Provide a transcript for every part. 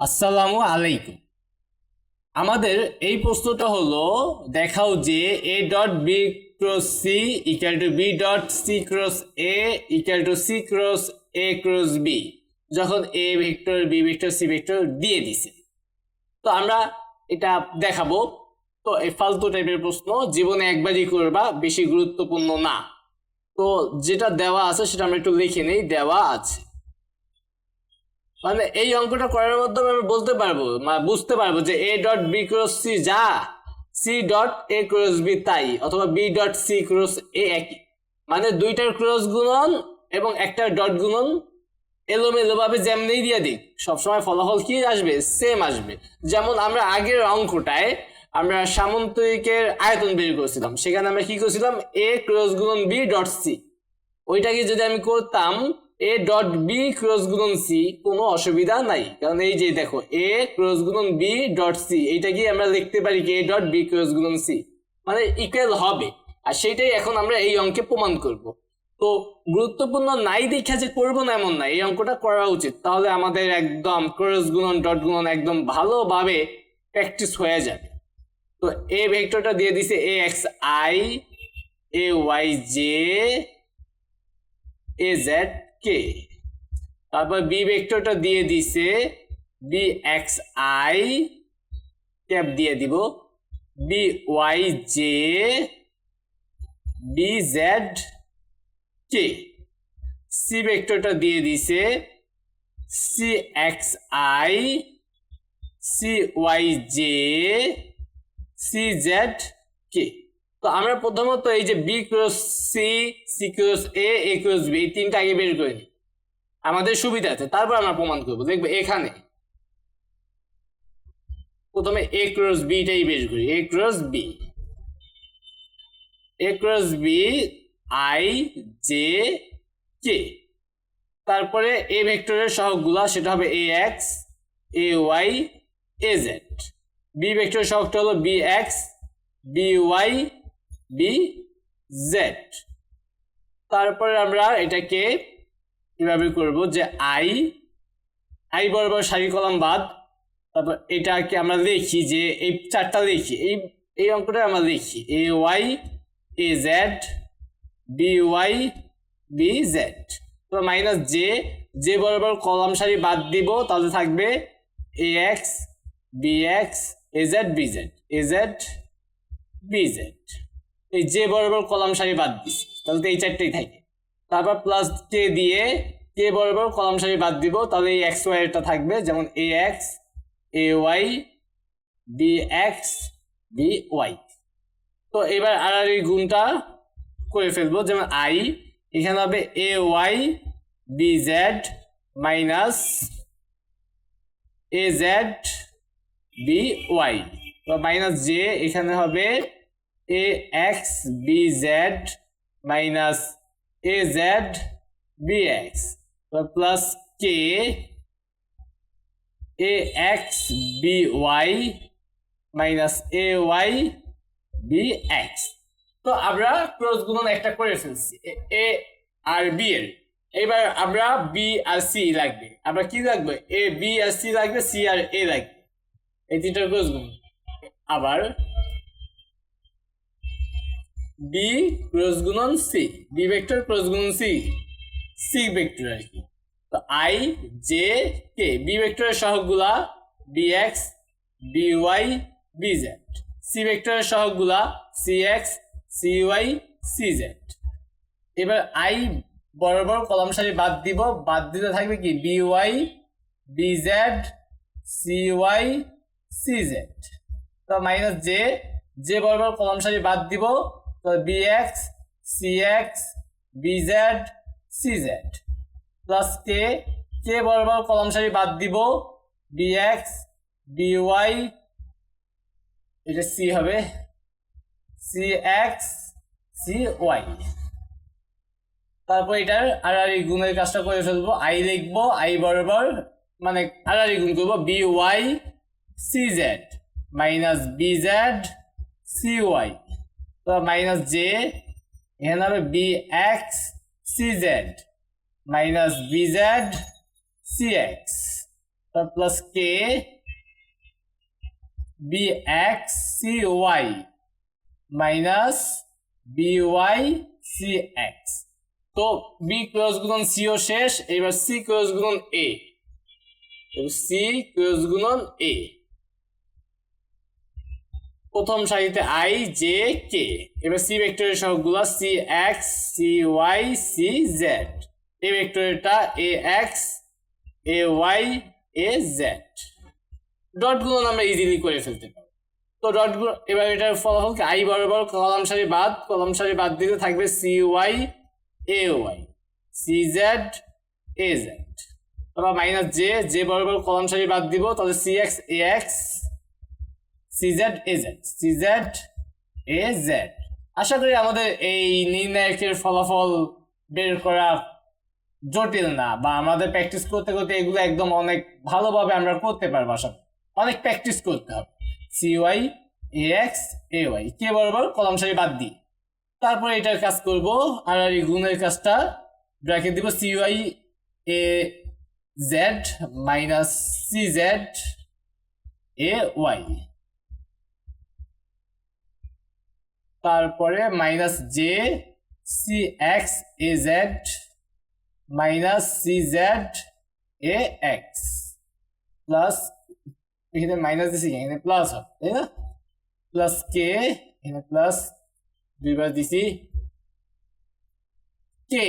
আসসালামু আলাইকুম। আমাদের এই প্রশ্নটা হলো, দেখাও যে A dot B cross C equal to B dot C cross A equal to C cross A cross B যখন A vector B vector C vector দিয়ে দিছে। তো আমরা এটা দেখাবো। তো এই ফালতু টাইপের প্রশ্ন, জীবনে একবারই করবা, বেশি গুরুত্বপূর্ণ না। তো যেটা দেওয়া আছে সেটা আমরা একটু লিখে নেই, দেওয়া আছে। মানে এই অঙ্কটা করার মাধ্যমে আমি বলতে পারব বুঝতে পারব যে A dot B cross C যা C dot A cross B তাই, অথবা B dot C cross A একই। মানে দুইটার ক্রস গুণন এবং একটা ডট গুণন এলোমেলো ভাবে যেমনি দিয়ে দিক, সবসময় ফলাফল কি আসবে? সেম আসবে। যেমন আমরা আগের অঙ্কটায় আমরা সামন্তরিকের আয়তন বের করেছিলাম, সেখানে আমরা কি করেছিলাম? এ ক্রস গুণন বি ডট সি ওইটাকে যদি আমি করতাম এ ডট বি ক্রস গুণন সি কোনো অসুবিধা নাই। কারণ এই যে দেখো এ ক্রস গুণন বি ডট সি এইটাকে আমরা লিখতে পারি কি এ ডট বি ক্রস গুণন সি মানে ইকুয়াল হবে। আর সেটাই এখন আমরা এই অঙ্কে প্রমাণ করব। তো গুরুত্বপূর্ণ নাই দেখা যে করব না এমন না, এই অঙ্কটা করা উচিত। তাহলে আমাদের একদম ক্রস গুণন ডট গুণন একদম ভালোভাবে প্র্যাকটিস হয়ে যাবে। তো এ ভেক্টরটা দিয়ে দিছে A X I A Y J A Z K? তারপর বি ভেক্টরটা দিয়ে দিছে বি এক্স আই ক্যাপ দিয়ে দিব B Y J B Z K C ভেক্টরটা দিয়ে দিছে C X I C Y J C Z K তো আমরা প্রথমত এই যে B cross C C cross A A cross B এই তিনটা আগে বের করে নিই আমাদের সুবিধা আছে, তারপর আমরা প্রমাণ করব। দেখবে এখানে প্রথমে এ ক্রস বিটাই বের করি। A cross B A cross B I J K তারপরে এ ভেক্টরের সহগগুলা, সেটা হবে A X A Y A Z B ভেক্টরের সহগটা হলো B X B Y B Z তারপরে আমরা এটাকে কীভাবে করব? যে আই আই বরাবর সারি কলাম বাদ। তারপর এটাকে আমরা লিখি যে এই চারটা লিখি। এই এই অঙ্কটা আমরা লিখি। A Y A Z B Y B Z তো মাইনাস জে জে বরাবর কলাম সারি বাদ দিব, তাহলে থাকবে A X B X A Z B Z A Z B Z এই যে বরাবর কলাম সারি বাদ দিছি, তাহলে তো এই চারটেই থাকে। তারপর প্লাস কে দিয়ে কে বরাবর কলাম সারি বাদ দিব, তাহলে এই এক্স ওয়াই এটা থাকবে, যেমন A X A Y B X B Y তো এবার আর আর এই গুণটা করে ফেলব, যেমন আই এখানে হবে A Y B Z minus A Z B Y minus J এখানে হবে A X B Z minus A Z B X plus K A X B Y minus A Y B X তো আমরা cross গুণন একটা করে ফেলছি। এ- আর B এর। এবার আমরা বি আর সি লাগবে। আমরা কি লাগবে? এ বি আর সি লাগবে সি আর এ লাগবে। এই তিনটা ক্রস গুণ আবার বি ক্রস গুণন সি বি ভেক্টর ক্রস গুণন সি সি ভেক্টর আর কি। তো আই জে কে বি ভেক্টরের সহগগুলা B X B Y B Z C ভেক্টরের সহগগুলা C X C Y C Z এবার আই বরাবর কলম সারি বাদ দিব, বাদ দিতে থাকবে কি? B Y B Z C Y C Z তো মাইনাস জে জে বরাবর কলম সারি বাদ দিব X B Z C Z plus K K বরাবর কলম সারি বাদ দিব। বি ওয়াই এটা সি হবে। সি এক্স সি ওয়াই তারপর এটার এই গুণের কাজটা করে ফেলব। আই লিখব আই বরাবর মানে আর গুণ করব। B Y C Z minus B Z C Y তো মাইনাস জে এখানে হবে B X C Z minus B Z C X plus K B X C Y minus B Y C X তো B cross গুণন সিও শেষ, এবার C cross গুণন A C cross গুণন এ প্রথম সারিতে আই জে কে এবার সি ভেক্টরের সহগুলো C X C Y C Z A ভেক্টরেরটা A X A Y A Z ডটগুলো আমরা ইজিলি করে ফেলতে পারি তো ডটগুলো এবার এটার ফলাফল কি? আই বরাবর কলাম সারি বাদ, কলাম সারি বাদ দিলে থাকবে C Y A Y C Z A Z তারপর মাইনাস জে জে বরাবর কলাম সারি বাদ দিব, তাহলে C X A X C Z A Z C Z A Z আশা করি আমাদের এই নির্ণায়কের ফলাফল বের করা জটিল না, বা আমাদের প্র্যাকটিস করতে করতে এগুলো একদম অনেক ভালোভাবে আমরা করতে পারব, আশা। অনেক প্র্যাকটিস করতে হবে। C Y A X A Y K বরাবর কলম সারি বাদ দিই। তারপরে এটার কাজ করব, আর এই গুণের কাজটা ব্র্যাকেট দিব C Y A Z minus C Z A Y তারপরে minus J C X A Z minus C Z A X plus এখানে মাইনাস দিছি এখানে প্লাস হবে, তাই না? প্লাস কে এখানে প্লাস দুইবার দিছি কে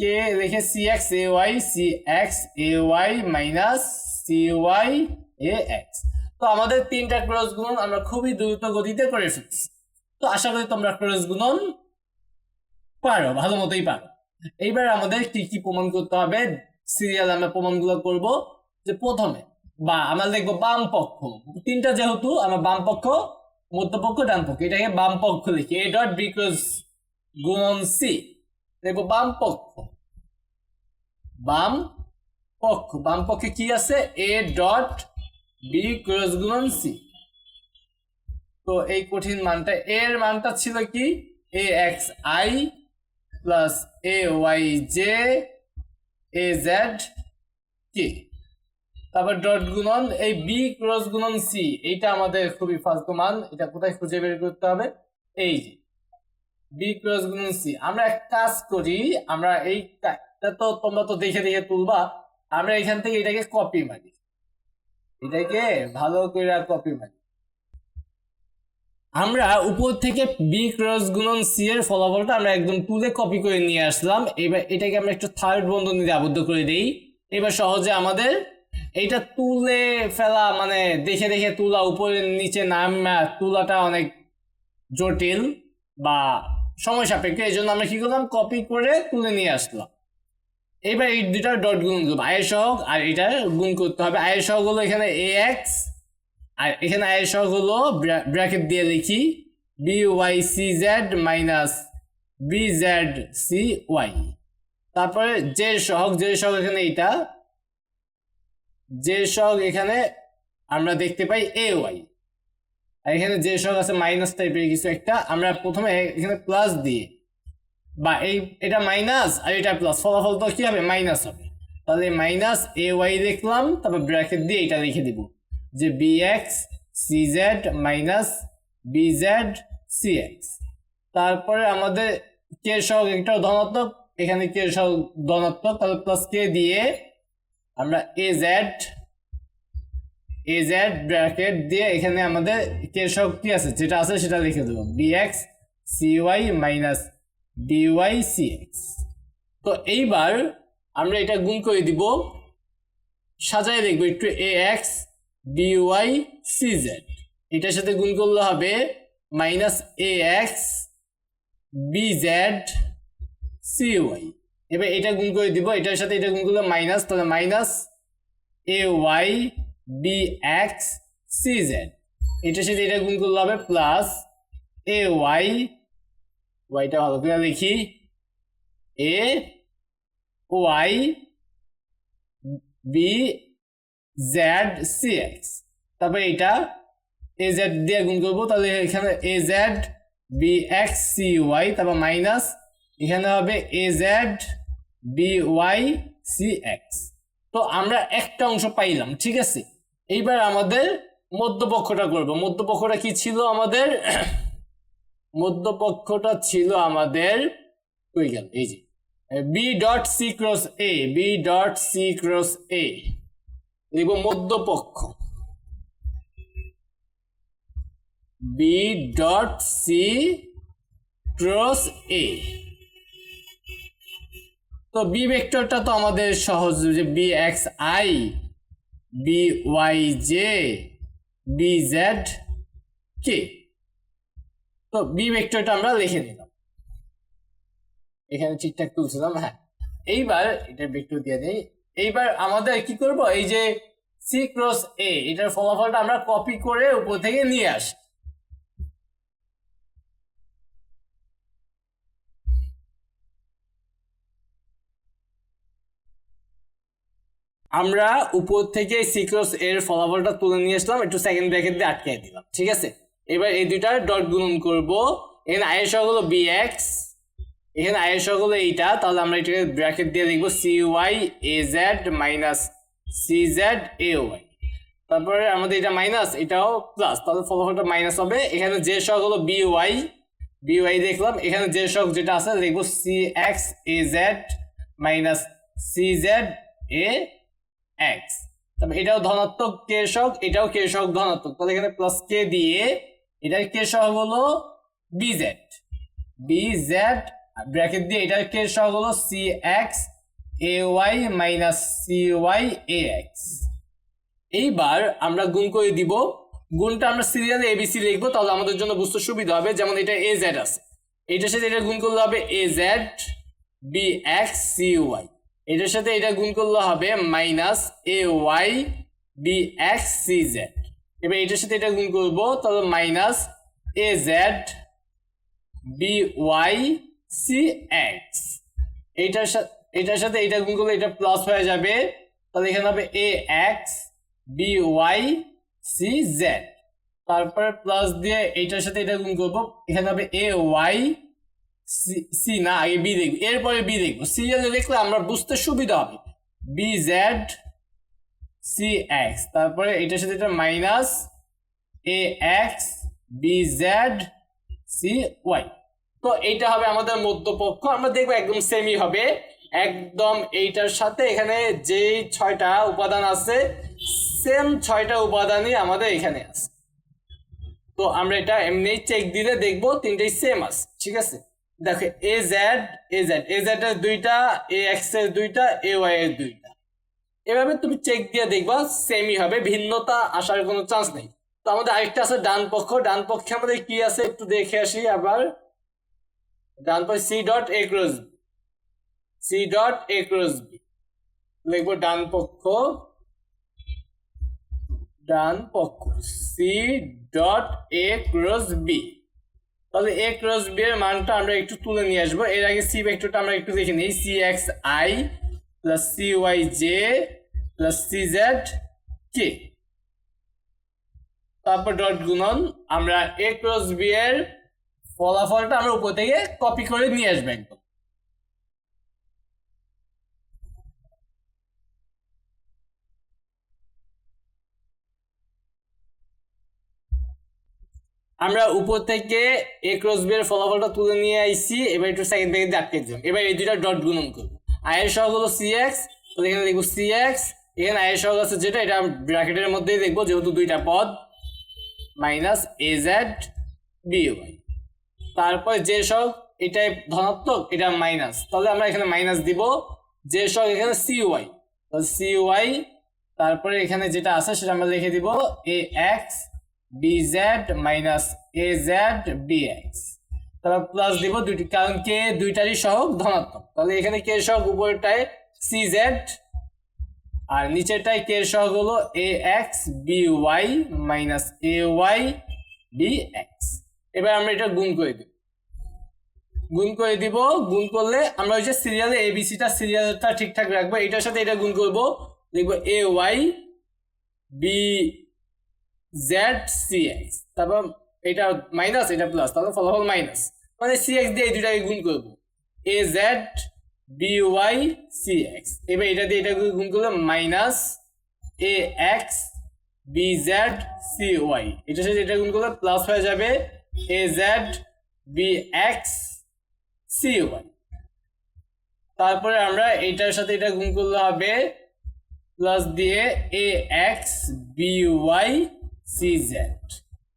কে রেখে C X A Y C X A Y minus C Y A X তো আমাদের তিনটা ক্রস গুণন আমরা খুবই দ্রুত গতিতে করে ফেলছি। তো আশা করি তোমরা ক্রস গুণন পারো, ভালো মতোই পারো। এইবার আমাদের কি কি প্রমাণ করতে হবে? সিরিয়াল আমরা প্রমাণগুলো করব যে প্রথমে, বা আমরা দেখব বাম পক্ষ। তিনটা যেহেতু, আমরা বাম পক্ষ, মধ্যপক্ষ ডান পক্ষ এটাকে বাম পক্ষ লিখি। এ ডট বি ক্রস গুণন সি দেখব বাম পক্ষ। বাম পক্ষ। বাম পক্ষে কি আছে? এ ডট বি ক্রস গুণন সি তো এই কঠিন মানটা, এর মানটা ছিল কি? A X I plus A Y J A Z K তারপর ডট গুণন, এই বি ক্রস গুণন সি এইটা আমাদের খুবই ফালতু মান, এটা কোথায় খুঁজে বের করতে হবে? এই যে বি ক্রস গুণন সি আমরা এক কাজ করি, আমরা এই তো তোমরা তো দেখে দেখে তুলবা, আমরা এখান থেকে এটাকে কপি মারি। এটাকে ভালো করে কপি মারি। আমরা উপর থেকে বি ক্রস গুণন সি এর ফলাফলটা আমরা একদম তুলে কপি করে নিয়ে আসলাম। এবার এটাকে আমরা একটু থার্ড বন্ধনীতে আবদ্ধ করে দেই। এবার সহজে আমাদের এইটা তুলে ফেলা মানে দেখে দেখে তুলা উপরে, নিচে নামা তুলাটা অনেক জটিল বা সময় সাপেক্ষ। এই জন্য আমরা কি করলাম? কপি করে তুলে নিয়ে আসলাম। এবার এই দুটা ডট গুণ করব। আয়ের সহগ আর এটা গুণ করতে হবে। আয়ের সহগ হলো এখানে এ এক্স আর এখানে আয়ের সহগ হলো ব্র্যাকেট দিয়ে লিখি b y c z minus b z c y তারপরে যে সহগ যে সহগ এখানে এটা যে সহগ এখানে আমরা দেখতে পাই এ ওয়াই আর এখানে যে সহগ আছে মাইনাস টাইপের কিছু একটা। আমরা প্রথমে এখানে প্লাস দিয়ে, বা এই, এটা মাইনাস আর এটা প্লাস ফলাফল তো কি হবে? মাইনাস হবে। তাহলে মাইনাস এ ওয়াই লিখলাম, তারপর ব্র্যাকেট দিয়ে এটা লিখে দিব। যে b x c z minus b z c x তারপরে আমাদের কে সহগ একটাও ধনাত্মক, এখানে কে সহগ ধনাত্মক, তাহলে প্লাস কে দিয়ে আমরা a z a z bracket দিয়ে এখানে আমাদের কে সহগ কি আছে? যেটা আছে সেটা লিখে দেবো। B x c y minus d y c x তো এইবার আমরা এটা গুণ করে দিব, সাজায় লিখব একটু a x b y c z এটার সাথে গুণ করলে হবে minus a x b z c এবার এটা গুণ করে দিব, এটার সাথে এটা গুণ করলে মাইনাস তাহলে minus a y b x c z এটার সাথে এটা গুণ করলে হবে প্লাস এ ওয়াই ওয়াইটা ভালো করে লিখি a y b z c x তারপরে এটা এ জেড দিয়ে গুণ করব, তাহলে এখানে a z b x c y তারপর মাইনাস এখানে হবে a z b y c x তো আমরা একটা অংশ পাইলাম, ঠিক আছে? এইবার আমাদের মধ্যপক্ষটা করব। মধ্যপক্ষটা কি ছিল আমাদের? মধ্যপক্ষটা ছিল আমাদের এই যে। B dot c cross a b dot c cross a লিখব মধ্যপক্ষ। B dot c cross a তো বি ভেক্টরটা তো আমাদের সহজ, যে b x i b y j b z k তো বি ভেক্টরটা আমরা লিখে নিলাম। এখানে ঠিকঠাক তুলছিলাম হ্যাঁ। এইবার এটা ভেক্টর দিয়ে দেই। এইবার আমাদের কি করব? এই যে সি ক্রস এ এটার ফলাফলটা আমরা কপি করে উপর থেকে নিয়ে আসি। আমরা উপর থেকে সিক্রস এর ফলাফলটা তুলে নিয়ে আসলাম, একটু সেকেন্ড ব্র্যাকেট দিয়ে আটকে দিলাম, ঠিক আছে? এবার এই দুইটা ডট গুণন করব। এখানে আয়ের সহগ হলো বি এক্স এখানে আয়ের সহগ হলো এইটা, তাহলে আমরা এটাকে ব্র্যাকেট দিয়ে লিখব c y a z minus c z a y তারপরে আমাদের এটা মাইনাস এটাও প্লাস তাহলে ফলাফলটা মাইনাস হবে। এখানে যে সহগ হলো বি ওয়াই বি ওয়াই দেখলাম, এখানে যে সহগ যেটা আছে, লিখব c x a z minus c z a x তারপর এটাও ধনাত্মক কে সহগ, এটাও কে সহগ ধনাত্মক, তাহলে এখানে প্লাস কে দিয়ে এটার কে সহগ হলো b z b z bracket দিয়ে এটার কে সহগ হলো c x a y minus c y a x এইবার আমরা গুণ করে দিব, গুণটা আমরা সিরিয়ালে এবিসি লিখব, তাহলে আমাদের জন্য বুঝতে সুবিধা হবে, যেমন এটা এ জেড আছে। এটার সাথে এটা গুণ করলে হবে a z b x c y এটার সাথে এটা গুণ করলে হবে minus a y b x c z এবার এটার সাথে এটা গুণ করব, তাহলে minus a z b y c x এইটার সাথে এটার সাথে এটা গুণ করলে এটা প্লাস হয়ে যাবে। তাহলে এখানে হবে a x b y c z তারপরে প্লাস দিয়ে এইটার সাথে এটা গুণ করব। এখানে হবে এ ওয়াই সি না, আগে বি দেখব। এরপরে বি দেখব। সিরিয়ালে দেখলে আমরা বুঝতে সুবিধা হবে। বি জেড সি এক্স তারপরে এটার সাথে এটা minus a x b z c y তো এইটা হবে আমাদের মধ্যপক্ষ। আমরা দেখব একদম সেমই হবে। একদম এইটার সাথে এখানে যে ছয়টা উপাদান আছে সেম ছয়টা উপাদানই আমাদের এখানে আছে। তো আমরা এটা এমনি চেক দিলে দেখব তিনটেই সেম আছে, ঠিক আছে? দেখো A Z A Z A Z এর দুইটা এ এক্সের দুইটা এ ওয়াই এর দুইটা। এভাবে তুমি চেক দিয়ে দেখবা সেমই হবে, ভিন্নতা আসার কোনো চান্স নেই। তো আমাদের আরেকটা আছে ডান পক্ষ ডান পক্ষে আমাদের কি আছে একটু দেখে আসি আবার। পক্ষ c dot a cross b c dot a cross b লিখব ডান পক্ষ ডান পক্ষ। C dot a cross b তাহলে এ ক্রস বি এর মানটা আমরা একটু তুলে নিয়ে আসব। এর আগে সি ভেক্টরটা আমরা একটু দেখে নিই। C x i plus c y j plus c z k তারপর ডট গুণন। আমরা এ ক্রস বি এর ফলাফলটা আমরা উপর থেকে কপি করে নিয়ে আসব একদম। আমরা উপর থেকে এ ক্রস বি এর ফলাফলটা তুলে নিয়ে আইছি, এবার একটু সেকেন্ড থেকে আটকে দিলাম এবার এই দুইটা ডট গুণন করব। আয়ের সহগ হলো সি এক্স তাহলে এখানে দেখব সি এক্স এখানে আয়ের সহগ আছে যেটা, এটা ব্র্যাকেটের মধ্যেই দেখব, যেহেতু দুইটা পদ minus a z b y তারপরে যে সহগ এটা ধনাত্মক, এটা মাইনাস তাহলে আমরা এখানে মাইনাস দিব। যে সহগ এখানে সি ওয়াই তাহলে সি ওয়াই তারপরে এখানে যেটা আছে সেটা আমরা লিখে দিব a x b z minus a z b x তারপর প্লাস দিব দুইটি, কারণ কে দুইটারই সহগ ধনাত্মক। তাহলে এখানে কে সহগ উপরেরটায় সি জেড আর নিচেরটায় কে সহগ হলো a x b y minus a y b x এবার আমরা এটা গুণ করে দিব। গুণ করে দিব, গুণ করলে আমরা ওই যে সিরিয়ালে এবিসিটা সিরিয়ালটা ঠিকঠাক রাখব। এটার সাথে এটা গুণ করব। দেখব a y b z c x তারপর এটা মাইনাস এটা প্লাস তাহলে ফলাফল মাইনাস মানে সি এক্স দিয়ে এই দুটাকে গুণ করব। A z b y c x এবার এটা দিয়ে এটা গুণ করলে minus a x b z c y এটার সাথে এটা গুণ করলে প্লাস হয়ে যাবে এ জেড বি এক্স তারপরে আমরা এটার সাথে এটা গুণ করলে হবে প্লাস দিয়ে a x y c z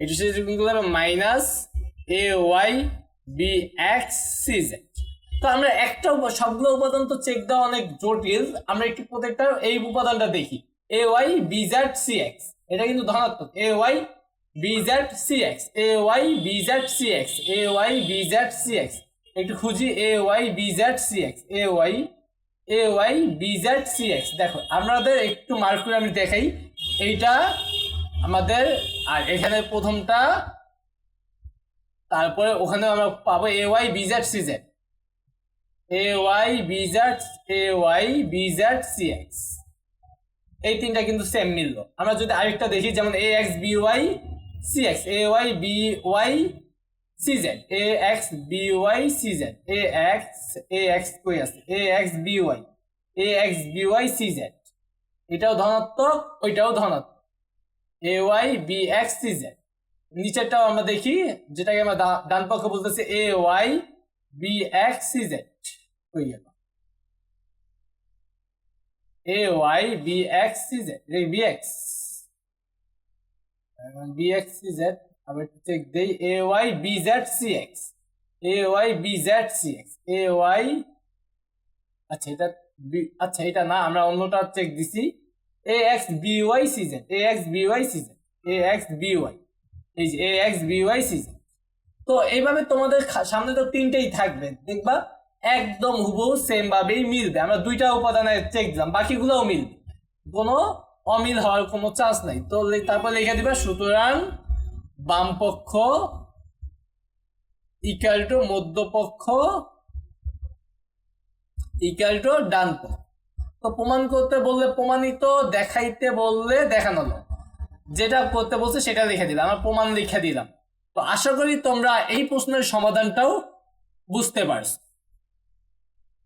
এটার সাথে গুণ করলে হবে minus a y b x c z তো আমরা একটা সবগুলো উপাদান তো চেক দেওয়া অনেক জটিল। আমরা একটু প্রত্যেকটা এই উপাদানটা দেখি। A y b z c x এটা কিন্তু ধনাত্মক। Y b z c x a y b z c x a y b z c x একটু খুঁজি a y b z c x a y a y b z c x দেখো আমাদের একটু mark করে আমি দেখাই। এইটা আমাদের, আর এখানে প্রথমটা, তারপরে ওখানে আমরা পাবো a y b z c z a y a y c x এই তিনটা কিন্তু সেম মিললো। আমরা যদি আরেকটা দেখি, যেমন a x b y c x a y b y c z a x b y c z a x a x কই আছে এ এক্স এ এক্স এটাও ধনাত্মক, ওইটাও ধনাত্মক। এ ওয়াই বি এক্স নিচেরটাও আমরা দেখি, যেটাকে আমরা ডান পক্ষ বলতেছি এ ওয়াই বি এক্স গেল a y b x z b x a y a x আচ্ছা এটা না, আমরা অন্যটা চেক দিছি a x b y c a x b y c a x b y এই যে a x b y c তো এইভাবে তোমাদের সামনে তো তিনটেই থাকবে, দেখবা একদম হুবহু সেম ভাবেই মিলবে, আমরা দুইটা উপাদানে চেক দিলাম, বাকিগুলোও মিলবে। কোনো অমিল হওয়ার কোনো চান্স নাই। তো তারপর লিখে দিবা, সুতরাং বাম পক্ষ ইকাল টু মধ্যপক্ষ ইকাল টু ডান তো প্রমাণ করতে বললে, প্রমাণিত দেখাইতে বললে দেখানো। যেটা করতে বলছে সেটা লিখে দিলাম আমরা প্রমাণ লিখে দিলাম। তো আশা করি তোমরা এই প্রশ্নের সমাধানটাও বুঝতে পারছ।